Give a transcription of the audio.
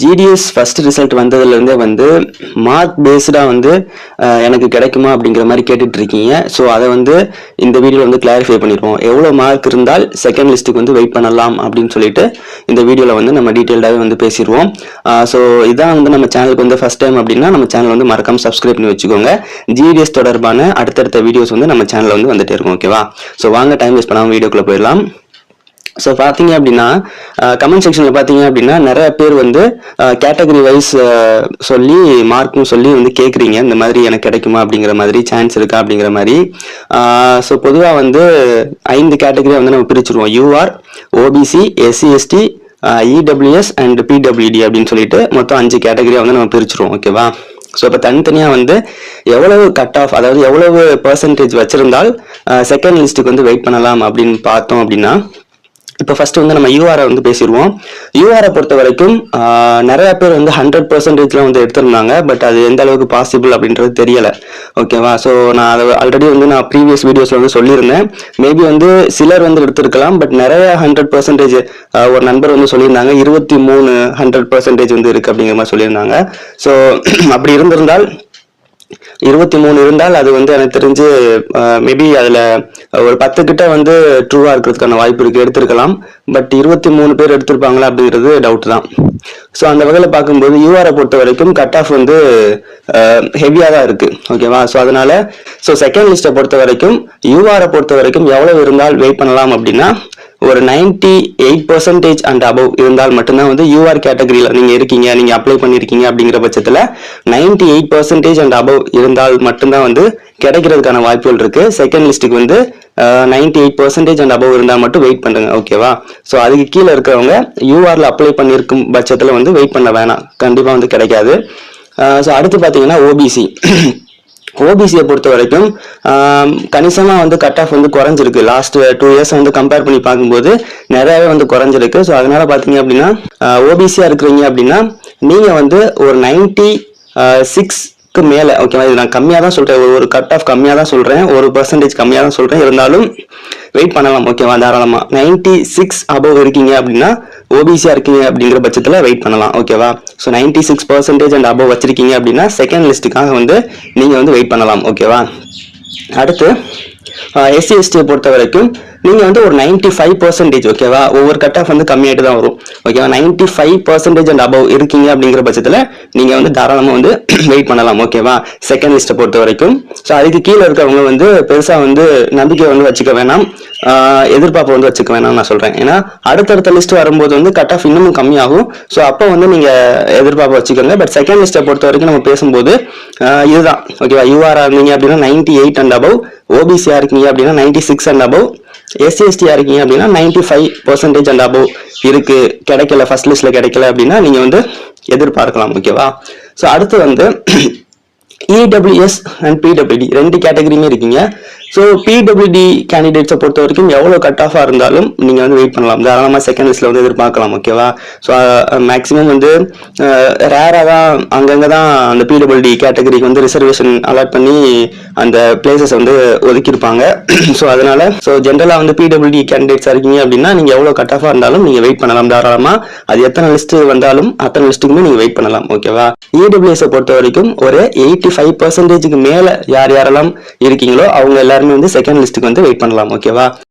GDS first result வந்ததுலேருந்தே வந்து mark பேஸ்டாக வந்து எனக்கு கிடைக்குமா அப்படிங்கிற மாதிரி கேட்டுட்டு இருக்கீங்க ஸோ அதை வந்து இந்த வீடியோவில் வந்து கிளாரிஃபை பண்ணிடுவோம். எவ்வளோ மார்க் இருந்தால் செகண்ட் லிஸ்ட்டுக்கு வந்து வெயிட் பண்ணலாம் அப்படின்னு சொல்லிட்டு இந்த வீடியோவில் வந்து நம்ம டீட்டெயில்டாகவே வந்து பேசிடுவோம். ஸோ இதான் வந்து நம்ம சேனலுக்கு வந்து ஃபஸ்ட் டைம் அப்படின்னா நம்ம சேனல் வந்து மறக்காமல் சப்ஸ்கிரைப் பண்ணி வச்சுக்கோங்க. ஜிடிஎஸ் தொடர்பான அடுத்தடுத்த வீடியோஸ் வந்து நம்ம சேனலில் வந்து வந்துட்டே இருக்கும் ஓகேவா ஸோ வாங்க டைம் வேஸ்ட் பண்ணாமல் வீடியோக்குள்ளே போயிடலாம். ஸோ பார்த்தீங்க அப்படின்னா கமெண்ட் செக்ஷனில் பார்த்தீங்க அப்படின்னா நிறைய பேர் வந்து கேட்டகரி வைஸ் சொல்லி மார்க்கும் சொல்லி வந்து கேட்குறீங்க இந்த மாதிரி எனக்கு கிடைக்குமா அப்படிங்கிற மாதிரி சான்ஸ் இருக்கா அப்படிங்கிற மாதிரி. ஸோ பொதுவாக வந்து ஐந்து கேட்டகரியை வந்து நம்ம பிரிச்சிருவோம். UR OBC SC ST EWS and PWD அப்படின்னு சொல்லிட்டு மொத்தம் அஞ்சு கேட்டகரியாக வந்து நம்ம பிரிச்சிருவோம். ஓகேவா ஸோ இப்போ தனித்தனியாக வந்து எவ்வளவு கட் ஆஃப் அதாவது எவ்வளவு பர்சன்டேஜ் வச்சிருந்தால் செகண்ட் லிஸ்ட்டுக்கு வந்து வெயிட் பண்ணலாம் அப்படின்னு பார்த்தோம் அப்படின்னா இப்போ ஃபர்ஸ்ட் வந்து நம்ம யூஆரை வந்து பேசிடுவோம் யூஆரை பொறுத்த வரைக்கும் நிறைய பேர் வந்து ஹண்ட்ரட் பர்சன்டேஜ்லாம் வந்து எடுத்திருந்தாங்க பட் அது எந்த அளவுக்கு பாசிபிள் அப்படின்றது தெரியல. ஓகேவா ஸோ நான் அதை ஆல்ரெடி வந்து நான் ப்ரீவியஸ் வீடியோஸில் வந்து சொல்லியிருந்தேன். மேபி வந்து சிலர் வந்து எடுத்திருக்கலாம் பட் நிறைய ஹண்ட்ரட் பர்சன்டேஜ் ஒரு நண்பர் வந்து சொல்லியிருந்தாங்க. இருபத்தி மூணு ஹண்ட்ரட் பர்சன்டேஜ் வந்து இருக்கு அப்படிங்கிற மாதிரி சொல்லியிருந்தாங்க. ஸோ அப்படி இருந்திருந்தால் இருபத்தி மூணு இருந்தால் அது வந்து எனக்கு தெரிஞ்சு மேபி அதில் ஒரு பத்து கிட்ட வந்து ட்ரூவாக இருக்கிறதுக்கான வாய்ப்பு இருக்குது எடுத்திருக்கலாம். பட் இருபத்தி மூணு பேர் எடுத்திருப்பாங்களா அப்படிங்கிறது டவுட் தான். ஸோ அந்த வகையில் பார்க்கும்போது யூஆரை பொறுத்த வரைக்கும் கட் ஆஃப் வந்து ஹெவியாக தான் இருக்குது ஓகேவா ஸோ அதனால ஸோ செகண்ட் லிஸ்ட்டை பொறுத்த வரைக்கும் யூஆரை பொறுத்த வரைக்கும் எவ்வளவு இருந்தால் வெயிட் பண்ணலாம் அப்படின்னா ஒரு 98% எயிட் பர்சன்டேஜ் அண்ட் அபவ் இருந்தால் மட்டும்தான் வந்து யூஆர் கேட்டகரியில் நீங்கள் இருக்கீங்க நீங்கள் அப்ளை பண்ணியிருக்கீங்க அப்படிங்கிற பட்சத்தில் 98% எயிட் பர்சன்டேஜ் அண்ட் அபவ் இருந்தால் மட்டும்தான் வந்து கிடைக்கிறதுக்கான வாய்ப்புகள் இருக்குது செகண்ட் லிஸ்ட்டுக்கு வந்து ninety eight percentage and above இருந்தால் மட்டும் வெயிட் பண்ணுங்க ஓகேவா ஸோ அதுக்கு கீழே இருக்கிறவங்க யூஆரில் அப்ளை பண்ணியிருக்கும் பட்சத்தில் வந்து வெயிட் பண்ண வேணாம். கண்டிப்பாக வந்து கிடைக்காது. ஸோ அடுத்து பார்த்தீங்கன்னா ஓபிசி ஓபிசியை பொறுத்த வரைக்கும் கணிசமாக வந்து கட் ஆஃப் வந்து குறைஞ்சிருக்கு. லாஸ்ட் டூ இயர்ஸ் வந்து கம்பேர் பண்ணி பார்க்கும்போது நிறையவே வந்து குறைஞ்சிருக்கு. ஸோ அதனால பார்த்தீங்க அப்படின்னா ஓபிசியாக இருக்கிறீங்க அப்படின்னா நீங்கள் வந்து ஒரு நைன்டி சிக்ஸ்க்கு மேலே. ஓகேவா இது நான் கம்மியாக தான் சொல்கிறேன் ஒரு கட் ஆஃப் கம்மியாக தான் சொல்கிறேன் ஒரு பர்சன்டேஜ் கம்மியாக தான் சொல்கிறேன் இருந்தாலும் வெயிட் பண்ணலாம். ஓகேவா தாராளமாக நைன்டி சிக்ஸ் அபவ் இருக்கீங்க அப்படின்னா ஓபிசியாக இருக்கீங்க அப்படிங்கிற பட்சத்தில் வெயிட் பண்ணலாம். ஓகேவா so ninety six percentage and above வச்சிருக்கீங்க அப்படின்னா செகண்ட் லிஸ்ட்டுக்காக வந்து நீங்கள் வந்து வெயிட் பண்ணலாம். ஓகேவா அடுத்து எஸ்சி எஸ்டியை பொறுத்த வரைக்கும் நீங்கள் வந்து ஒரு 95% ஃபைவ் பர்சன்டேஜ் ஓகேவா ஒவ்வொரு கட் ஆஃப் வந்து கம்மியாகிட்டு தான் வரும். ஓகேவா 95% ஃபைவ் பர்சன்டேஜ் அண்ட் அபவ் இருக்கீங்க அப்படிங்கிற பட்சத்தில் நீங்கள் வந்து தாராளமாக வந்து வெயிட் பண்ணலாம் ஓகேவா செகண்ட் லிஸ்ட்டை பொறுத்த வரைக்கும் ஸோ அதுக்கு கீழே இருக்கிறவங்க வந்து பெருசாக வந்து நம்பிக்கை வந்து வச்சுக்க வேணாம். எதிர்பார்ப்பு வந்து வச்சுக்க வேணாம்னு நான் சொல்கிறேன் ஏன்னா அடுத்தடுத்த லிஸ்ட் வரும்போது வந்து கட் ஆஃப் இன்னமும் கம்மியாகும். ஸோ அப்போ வந்து நீங்கள் எதிர்பார்ப்பு வச்சுக்கோங்க. பட் செகண்ட் லிஸ்ட்டை பொறுத்த வரைக்கும் நம்ம பேசும்போது இதுதான். ஓகேவா யூஆர் இருந்தீங்க அப்படின்னா நைன்ட்டி எயிட் அண்ட் அபவ் ஓபிசியாக இருக்கீங்க அப்படின்னா நைன்டி சிக்ஸ் அண்ட் அபவ் எஸ்சிஎஸ்டியாக இருக்கீங்க அப்படின்னா ninety five percentage and above இருக்கு. கிடைக்கல ஃபர்ஸ்ட் லிஸ்ட்ல கிடைக்கல அப்படின்னா நீங்கள் வந்து எதிர்பார்க்கலாம் ஓகேவா ஸோ அடுத்து வந்து இடபிள்யூஎஸ் அண்ட் பிடபிள்யூடி ரெண்டு கேட்டகரியுமே இருக்கீங்க. ஸோ பிடபிள்யூடி கேண்டிடேட்ஸை பொறுத்த வரைக்கும் எவ்வளோ கட் ஆஃபாக இருந்தாலும் நீங்கள் வந்து வெயிட் பண்ணலாம். தாராளமாக செகண்ட் லிஸ்ட்டில் வந்து எதிர்பார்க்கலாம் ஓகேவா ஸோ மேக்ஸிமம் வந்து ரேராக தான் அங்கங்கே தான் அந்த பிடபிள்யூடி கேட்டகரிக்கு வந்து ரிசர்வேஷன் அலாட் பண்ணி அந்த பிளேசஸ் வந்து ஒதுக்கியிருப்பாங்க. ஸோ அதனால் ஸோ ஜென்ரலாக வந்து பிடபிள்யூடி கேண்டிடேட்ஸாக இருக்கீங்க அப்படின்னா நீங்கள் எவ்வளோ கட் ஆஃபாக இருந்தாலும் நீங்கள் வெயிட் பண்ணலாம் தாராளமாக அது எத்தனை லிஸ்ட்டு வந்தாலும் அத்தனை லிஸ்ட்டுக்குமே நீங்கள் வெயிட் பண்ணலாம் ஓகேவா இடபிள்யூஎஸை பொறுத்த வரைக்கும் ஒரு எயிட்டி ஃபைவ் பர்சன்டேஜுக்கு மேலே யார் யாரெல்லாம் இருக்கீங்களோ அவங்க எல்லாருமே வந்து செகண்ட் லிஸ்ட்டுக்கு வந்து வெயிட் பண்ணலாம் ஓகேவா